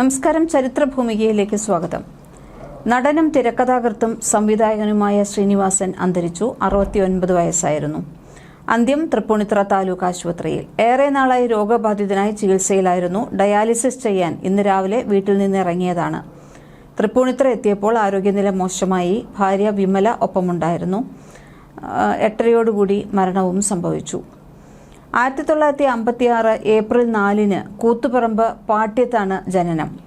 നമസ്കാരം. ചരിത്രഭൂമികയിലേക്ക് സ്വാഗതം. നടനും തിരക്കഥാകൃത്തും സംവിധായകനുമായ ശ്രീനിവാസൻ അന്തരിച്ചു. അറുപത്തിയൊൻപത് വയസ്സായിരുന്നു. അന്ത്യം തൃപ്പൂണിത്തുറ താലൂക്ക് ആശുപത്രിയിൽ. ഏറെ നാളായി രോഗബാധിതനായി ചികിത്സയിലായിരുന്നു. ഡയാലിസിസ് ചെയ്യാൻ ഇന്ന് രാവിലെ വീട്ടിൽ നിന്ന് ഇറങ്ങിയതാണ്. തൃപ്പൂണിത്തുറ എത്തിയപ്പോൾ ആരോഗ്യനില മോശമായി. ഭാര്യ വിമല ഒപ്പമുണ്ടായിരുന്നു. എട്ടരയോടുകൂടി മരണവും സംഭവിച്ചു. ആയിരത്തി തൊള്ളായിരത്തി അമ്പത്തി ആറ് ഏപ്രിൽ നാലിന് കൂത്തുപറമ്പ് പാട്യത്താണ് ജനനം.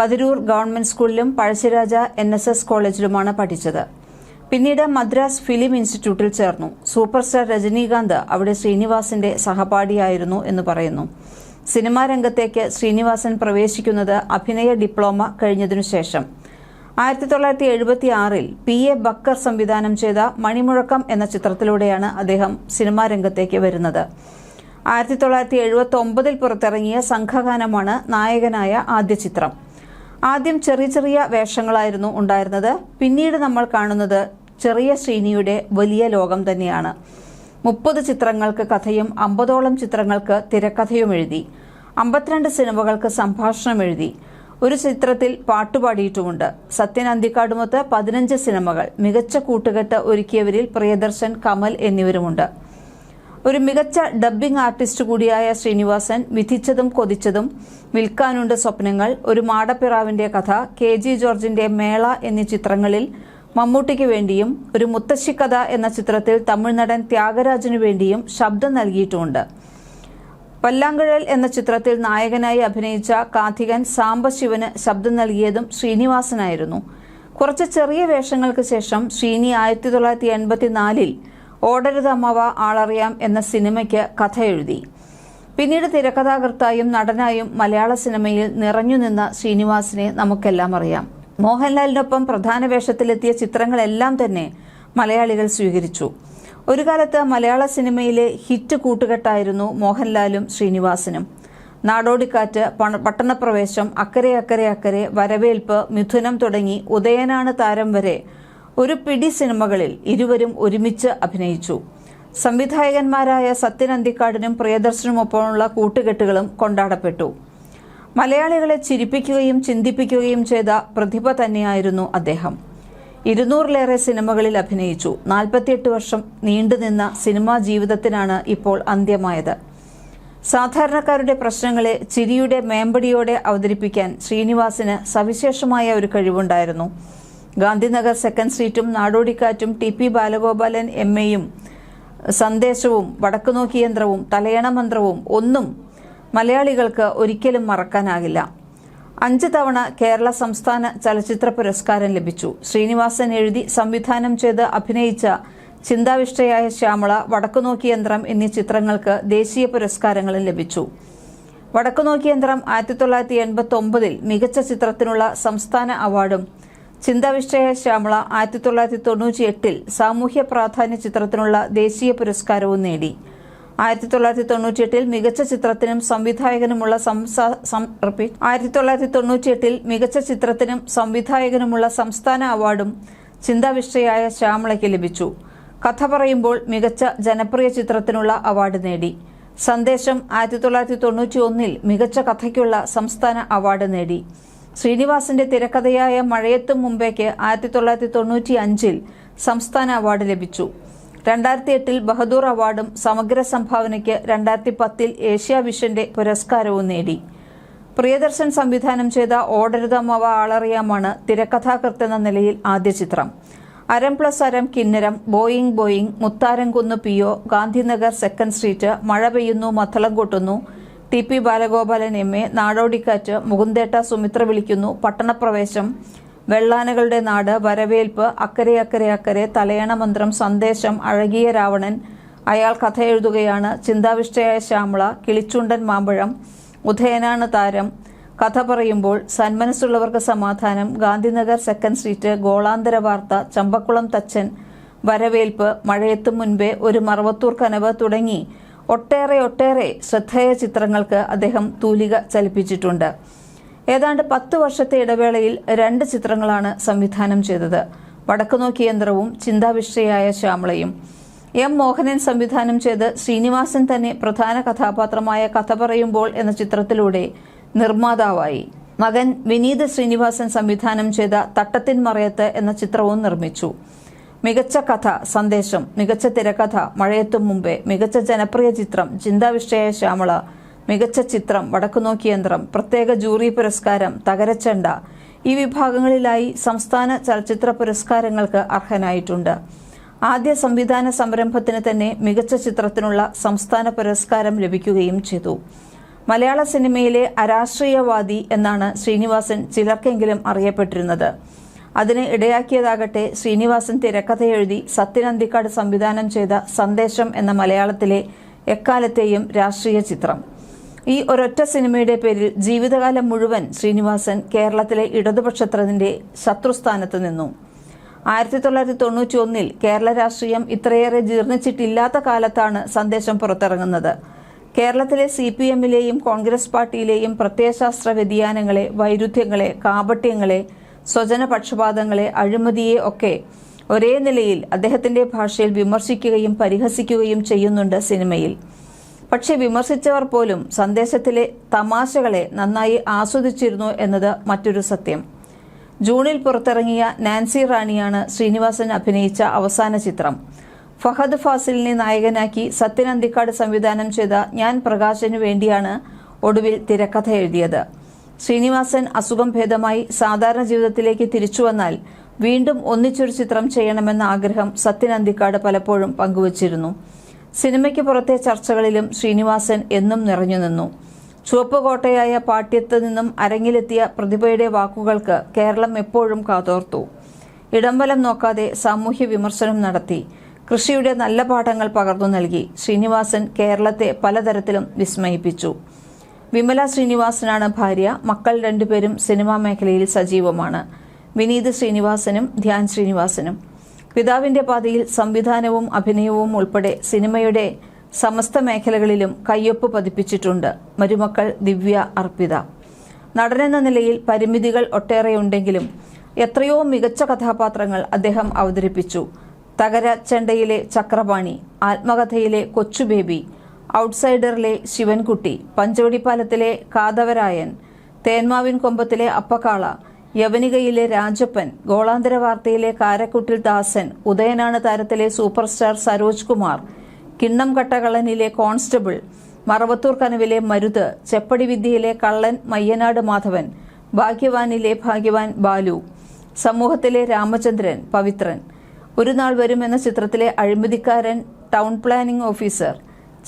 കതിരൂർ ഗവൺമെന്റ് സ്കൂളിലും പഴശ്ശിരാജ എൻ എസ് എസ് കോളേജിലുമാണ് പഠിച്ചത്. പിന്നീട് മദ്രാസ് ഫിലിം ഇൻസ്റ്റിറ്റ്യൂട്ടിൽ ചേർന്നു. സൂപ്പർ സ്റ്റാർ രജനീകാന്ത് അവിടെ ശ്രീനിവാസിന്റെ സഹപാഠിയായിരുന്നു എന്ന് പറയുന്നു. സിനിമാ രംഗത്തേക്ക് ശ്രീനിവാസൻ പ്രവേശിക്കുന്നത് അഭിനയ ഡിപ്ലോമ കഴിഞ്ഞതിനു ശേഷം. ആയിരത്തി തൊള്ളായിരത്തി എഴുപത്തി ആറിൽ പി. എ. ബക്കർ സംവിധാനം ചെയ്ത മണിമുഴക്കം എന്ന ചിത്രത്തിലൂടെയാണ് അദ്ദേഹം സിനിമാ രംഗത്തേക്ക് വരുന്നത്. ആയിരത്തി തൊള്ളായിരത്തി എഴുപത്തി ഒമ്പതിൽ പുറത്തിറങ്ങിയ സംഘഗാനമാണ് നായകനായ ആദ്യ ചിത്രം. ആദ്യം ചെറിയ ചെറിയ വേഷങ്ങളായിരുന്നു ഉണ്ടായിരുന്നത്. പിന്നീട് നമ്മൾ കാണുന്നത് ചെറിയ ശ്രീനിയുടെ വലിയ ലോകം തന്നെയാണ്. മുപ്പത് ചിത്രങ്ങൾക്ക് കഥയും അമ്പതോളം ചിത്രങ്ങൾക്ക് തിരക്കഥയും എഴുതി. അമ്പത്തിരണ്ട് സിനിമകൾക്ക് സംഭാഷണം എഴുതി. ഒരു ചിത്രത്തിൽ പാട്ടുപാടിയിട്ടുമുണ്ട് സത്യൻ അന്തിക്കാടുമൊത്ത് പതിനഞ്ച് സിനിമകൾ. മികച്ച കൂട്ടുകെട്ട് ഒരുക്കിയവരിൽ പ്രിയദർശൻ കമൽ എന്നിവരുമുണ്ട്. ഒരു മികച്ച ഡബ്ബിംഗ് ആർട്ടിസ്റ്റ് കൂടിയായ ശ്രീനിവാസൻ വിധിച്ചതും കൊതിച്ചതും വിൽക്കാനുണ്ട് സ്വപ്നങ്ങൾ. ഒരു മാടപ്പിറാവിന്റെ കഥ കെ ജി ജോർജിന്റെ മേള എന്നീ ചിത്രങ്ങളിൽ മമ്മൂട്ടിക്ക് വേണ്ടിയും ഒരു മുത്തശ്ശിക്കഥ എന്ന ചിത്രത്തിൽ തമിഴ്നടൻ ത്യാഗരാജനു വേണ്ടിയും ശബ്ദം നൽകിയിട്ടുമുണ്ട് പല്ലാങ്കുഴൽ എന്ന ചിത്രത്തിൽ നായകനായി അഭിനയിച്ച കാഥികൻ സാംബശിവന് ശബ്ദം നൽകിയതും ശ്രീനിവാസനായിരുന്നു. കുറച്ച് ചെറിയ വേഷങ്ങൾക്ക് ശേഷം ശ്രീനി ആയിരത്തി തൊള്ളായിരത്തി എൺപത്തിനാലിൽ ഓടരുത് അമ്മവ ആളറിയാം എന്ന സിനിമയ്ക്ക് കഥ എഴുതി പിന്നീട് തിരക്കഥാകൃത്തായും നടനായും മലയാള സിനിമയിൽ നിറഞ്ഞുനിന്ന ശ്രീനിവാസിനെ നമുക്കെല്ലാം അറിയാം. മോഹൻലാലിനൊപ്പം പ്രധാന വേഷത്തിലെത്തിയ ചിത്രങ്ങളെല്ലാം തന്നെ മലയാളികൾ സ്വീകരിച്ചു. ഒരു കാലത്ത് മലയാള സിനിമയിലെ ഹിറ്റ് കൂട്ടുകെട്ടായിരുന്നു മോഹൻലാലും ശ്രീനിവാസനും. നാടോടിക്കാറ്റ് പട്ടണപ്രവേശം അക്കരെ അക്കരെ അക്കരെ വരവേൽപ്പ് മിഥുനം തുടങ്ങി ഉദയനാണ് താരം വരെ ഒരു പിടി സിനിമകളിൽ ഇരുവരും ഒരുമിച്ച് അഭിനയിച്ചു. സംവിധായകന്മാരായ സത്യൻ അന്തിക്കാടിനും പ്രിയദർശനുമൊപ്പമുള്ള കൂട്ടുകെട്ടുകളും കൊണ്ടാടപ്പെട്ടു. മലയാളികളെ ചിരിപ്പിക്കുകയും ചിന്തിപ്പിക്കുകയും ചെയ്ത പ്രതിഭ തന്നെയായിരുന്നു അദ്ദേഹം. ഇരുന്നൂറിലേറെ സിനിമകളിൽ അഭിനയിച്ചു. നാൽപ്പത്തിയെട്ട് വർഷം നീണ്ടുനിന്ന സിനിമാ ജീവിതത്തിനാണ് ഇപ്പോൾ അന്ത്യമായത്. സാധാരണക്കാരുടെ പ്രശ്നങ്ങളെ ചിരിയുടെ മേമ്പടിയോടെ അവതരിപ്പിക്കാൻ ശ്രീനിവാസിന് സവിശേഷമായ ഒരു കഴിവുണ്ടായിരുന്നു. ഗാന്ധിനഗർ സെക്കൻഡ് സ്ട്രീറ്റും നാടോടിക്കാറ്റും ടി പി ബാലഗോപാലൻ എം എയും സന്ദേശവും വടക്കുനോക്കി യന്ത്രവും തലയണ മന്ത്രവും ഒന്നും മലയാളികൾക്ക് ഒരിക്കലും മറക്കാനാകില്ല. അഞ്ച് തവണ കേരള സംസ്ഥാന ചലച്ചിത്ര പുരസ്കാരം ലഭിച്ചു. ശ്രീനിവാസൻ എഴുതി സംവിധാനം ചെയ്ത് അഭിനയിച്ച ചിന്താവിഷ്ടയായ ശ്യാമള വടക്കുനോക്കി യന്ത്രം എന്നീ ചിത്രങ്ങൾക്ക് ദേശീയ പുരസ്കാരങ്ങളും ലഭിച്ചു. വടക്കുനോക്കി യന്ത്രം ആയിരത്തി തൊള്ളായിരത്തി എൺപത്തി ഒമ്പതിൽ മികച്ച ചിത്രത്തിനുള്ള സംസ്ഥാന അവാർഡും ചിന്താവിഷ്ടയ ശ്യാമള ആയിരത്തി തൊള്ളായിരത്തി തൊണ്ണൂറ്റി എട്ടിൽ സാമൂഹ്യ പ്രാധാന്യ ചിത്രത്തിനുള്ള ദേശീയ പുരസ്കാരവും നേടി. ആയിരത്തി തൊള്ളായിരത്തി തൊണ്ണൂറ്റി എട്ടിൽ മികച്ച ചിത്രത്തിനും സംവിധായകനുമുള്ള ആയിരത്തി തൊള്ളായിരത്തി തൊണ്ണൂറ്റിയെട്ടിൽ മികച്ച ചിത്രത്തിനും സംവിധായകനുമുള്ള സംസ്ഥാന അവാർഡും ചിന്താവിഷ്ടയായ ശ്യാമളയ്ക്ക് ലഭിച്ചു. കഥ പറയുമ്പോൾ മികച്ച ജനപ്രിയ ചിത്രത്തിനുള്ള അവാർഡ് നേടി. സന്ദേശം ആയിരത്തി തൊള്ളായിരത്തി തൊണ്ണൂറ്റി ഒന്നിൽ മികച്ച കഥയ്ക്കുള്ള സംസ്ഥാന അവാർഡ് നേടി. ശ്രീനിവാസിന്റെ തിരക്കഥയായ മഴയത്തും മുമ്പേക്ക് ആയിരത്തി തൊള്ളായിരത്തി തൊണ്ണൂറ്റി അഞ്ചിൽ സംസ്ഥാന അവാർഡ് ലഭിച്ചു. രണ്ടായിരത്തി എട്ടിൽ ബഹദൂർ അവാർഡും സമഗ്ര സംഭാവനയ്ക്ക് രണ്ടായിരത്തി പത്തിൽ ഏഷ്യ വിഷന്റെ പുരസ്കാരവും നേടി. പ്രിയദർശൻ സംവിധാനം ചെയ്ത ഓടരുതമ്മവ ആളറിയാമാണ് തിരക്കഥാകൃത്തെന്ന നിലയിൽ ആദ്യ ചിത്രം. അരം plus അരം കിന്നരം Boeing Boeing Mutharamkunnu പിയോ Gandhinagar second street Mazha Peyyunnu Maddalam Kottunnu T P Balagopalan M A Nadodikkattu Mukundetta Sumitra Vilikkunnu Pattanapravesham Vellanakalude നാട് വരവേൽപ്പ് അക്കരെ അക്കരെ അക്കരെ തലയണ മന്ത്രം സന്ദേശം അഴകിയ രാവണൻ അയാൾ കഥ എഴുതുകയാണ് ചിന്താവിഷ്ടയായ ശ്യാമള കിളിച്ചുണ്ടൻ മാമ്പഴം ഉദയനാണ് താരം കഥ പറയുമ്പോൾ സന്മനസ്സുള്ളവർക്ക് സമാധാനം ഗാന്ധിനഗർ സെക്കൻഡ് സ്ട്രീറ്റ് ഗോളാന്തര വാർത്ത ചമ്പക്കുളം തച്ചൻ വരവേൽപ്പ് മഴയെത്തും മുൻപേ ഒരു മറവത്തൂർ കനവ് തുടങ്ങി. ഒട്ടേറെ ഒട്ടേറെ ശ്രദ്ധേയ ചിത്രങ്ങൾക്ക് അദ്ദേഹം തൂലിക ചലിപ്പിച്ചിട്ടുണ്ട്. ഏതാണ്ട് പത്ത് വർഷത്തെ ഇടവേളയിൽ രണ്ട് ചിത്രങ്ങളാണ് സംവിധാനം ചെയ്തത്. വടക്കുനോക്കി യന്ത്രവും ചിന്താവിഷ്ടയായ ശ്യാമളയും. എം മോഹനൻ സംവിധാനം ചെയ്ത് ശ്രീനിവാസൻ തന്നെ പ്രധാന കഥാപാത്രമായ കഥ പറയുമ്പോൾ എന്ന ചിത്രത്തിലൂടെ നിർമ്മാതാവായി. മകൻ വിനീത് ശ്രീനിവാസൻ സംവിധാനം ചെയ്ത തട്ടത്തിൻ മറയത്ത് എന്ന ചിത്രവും നിർമ്മിച്ചു. മികച്ച കഥ സന്ദേശം മികച്ച തിരക്കഥ മഴയത്തും മുമ്പേ മികച്ച ജനപ്രിയ ചിത്രം ചിന്താവിഷ്ടയായ ശ്യാമള മികച്ച ചിത്രം വടക്കുനോക്കി യന്ത്രം പ്രത്യേക ജൂറി പുരസ്കാരം തകരച്ചണ്ട ഈ വിഭാഗങ്ങളിലായി സംസ്ഥാന ചലച്ചിത്ര പുരസ്കാരങ്ങൾക്ക് അർഹനായിട്ടുണ്ട്. ആദ്യ സംവിധാന സംരംഭത്തിന് തന്നെ മികച്ച ചിത്രത്തിനുള്ള സംസ്ഥാന പുരസ്കാരം ലഭിക്കുകയും ചെയ്തു. മലയാള സിനിമയിലെ അരാഷ്ട്രീയവാദി എന്നാണ് ശ്രീനിവാസൻ ചിലർക്കെങ്കിലും അറിയപ്പെട്ടിരുന്നത്. അതിന് ഇടയാക്കിയതാകട്ടെ ശ്രീനിവാസൻ തിരക്കഥ എഴുതി സത്യനന്തിക്കാട് സംവിധാനം ചെയ്ത സന്ദേശം എന്ന മലയാളത്തിലെ എക്കാലത്തെയും രാഷ്ട്രീയ ചിത്രം. ഈ ഒരൊറ്റ സിനിമയുടെ പേരിൽ ജീവിതകാലം മുഴുവൻ ശ്രീനിവാസൻ കേരളത്തിലെ ഇടതുപക്ഷത്തിന്റെ ശത്രുസ്ഥാനത്ത് നിന്നു. ആയിരത്തി തൊള്ളായിരത്തി തൊണ്ണൂറ്റി ഒന്നിൽ കേരള രാഷ്ട്രീയം ഇത്രയേറെ ജീർണിച്ചിട്ടില്ലാത്ത കാലത്താണ് സന്ദേശം പുറത്തിറങ്ങുന്നത്. കേരളത്തിലെ സി പി എമ്മിലെയും കോൺഗ്രസ് പാർട്ടിയിലെയും പ്രത്യയശാസ്ത്ര വ്യതിയാനങ്ങളെ വൈരുദ്ധ്യങ്ങളെ കാപട്യങ്ങളെ സ്വജനപക്ഷപാതങ്ങളെ അഴിമതിയെ ഒക്കെ ഒരേ നിലയിൽ അദ്ദേഹത്തിന്റെ ഭാഷയിൽ വിമർശിക്കുകയും പരിഹസിക്കുകയും ചെയ്യുന്നുണ്ട് സിനിമയിൽ. പക്ഷെ വിമർശിച്ചവർ പോലും സന്ദേശത്തിലെ തമാശകളെ നന്നായി ആസ്വദിച്ചിരുന്നു എന്നത് മറ്റൊരു സത്യം. ജൂണിൽ പുറത്തിറങ്ങിയ നാൻസി റാണിയാണ് ശ്രീനിവാസൻ അഭിനയിച്ച അവസാന ചിത്രം. ഫഹദ് ഫാസിലിനെ നായകനാക്കി സത്യൻ അന്തിക്കാട് സംവിധാനം ചെയ്ത ഞാൻ പ്രകാശിനു വേണ്ടിയാണ് ഒടുവിൽ തിരക്കഥ എഴുതിയത്. ശ്രീനിവാസൻ അസുഖം ഭേദമായി സാധാരണ ജീവിതത്തിലേക്ക് തിരിച്ചുവന്നാൽ വീണ്ടും ഒന്നിച്ചൊരു ചിത്രം ചെയ്യണമെന്ന ആഗ്രഹം സത്യൻ അന്തിക്കാട് പലപ്പോഴും പങ്കുവച്ചിരുന്നു. സിനിമയ്ക്ക് പുറത്തെ ചർച്ചകളിലും ശ്രീനിവാസൻ എന്നും നിറഞ്ഞു നിന്നു. ചുവപ്പ് കോട്ടയായ പാട്യത്ത് നിന്നും അരങ്ങിലെത്തിയ പ്രതിഭയുടെ വാക്കുകൾക്ക് കേരളം എപ്പോഴും കാതോർത്തു. ഇടംവലം നോക്കാതെ സാമൂഹ്യ വിമർശനം നടത്തി. കൃഷിയുടെ നല്ല പാഠങ്ങൾ പകർന്നു നൽകി. ശ്രീനിവാസൻ കേരളത്തെ പലതരത്തിലും വിസ്മയിപ്പിച്ചു. വിമല ശ്രീനിവാസനാണ് ഭാര്യ. മക്കൾ രണ്ടുപേരും സിനിമാ മേഖലയിൽ സജീവമാണ്. വിനീത് ശ്രീനിവാസനും ധ്യാൻ ശ്രീനിവാസനും. പിതാവിന്റെ പാതയിൽ സംവിധാനവും അഭിനയവും ഉൾപ്പെടെ സിനിമയുടെ സമസ്ത മേഖലകളിലും കയ്യൊപ്പ് പതിപ്പിച്ചിട്ടുണ്ട്. മരുമക്കൾ ദിവ്യ അർപ്പിത. നടനെന്ന നിലയിൽ പരിമിതികൾ ഒട്ടേറെയുണ്ടെങ്കിലും എത്രയോ മികച്ച കഥാപാത്രങ്ങൾ അദ്ദേഹം അവതരിപ്പിച്ചു. തകര ചെണ്ടയിലെ ചക്രപാണി ആത്മകഥയിലെ കൊച്ചുബേബി ഔട്ട്സൈഡറിലെ ശിവൻകുട്ടി പഞ്ചവടിപ്പാലത്തിലെ കാതവരായൻ തേന്മാവിൻ കൊമ്പത്തിലെ അപ്പക്കാള യവനികയിലെ രാജപ്പൻ ഗോളാന്തര വാർത്തയിലെ കാരക്കുട്ടിൽ ദാസൻ ഉദയനാണ് താരത്തിലെ സൂപ്പർ സ്റ്റാർ സരോജ് കുമാർ കിണ്ണം കട്ടകളനിലെ കോൺസ്റ്റബിൾ മറവത്തൂർ കനവിലെ മരുത് ചെപ്പടി വിദ്യയിലെ കള്ളൻ മയ്യനാട് മാധവൻ ഭാഗ്യവാനിലെ ഭാഗ്യവാൻ ബാലു സമൂഹത്തിലെ രാമചന്ദ്രൻ പവിത്രൻ. ഒരു നാൾ വരും എന്ന ചിത്രത്തിലെ അഴിമതിക്കാരൻ ടൗൺ പ്ലാനിംഗ് ഓഫീസർ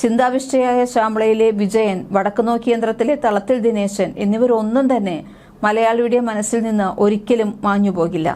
ചിന്താവിഷ്ടയായ ശ്യാമളയിലെ വിജയൻ വടക്കുനോക്കി യന്ത്രത്തിലെ തളത്തിൽ ദിനേശൻ എന്നിവരൊന്നും തന്നെ മലയാളിയുടെ മനസ്സിൽ നിന്ന് ഒരിക്കലും മാഞ്ഞുപോകില്ല.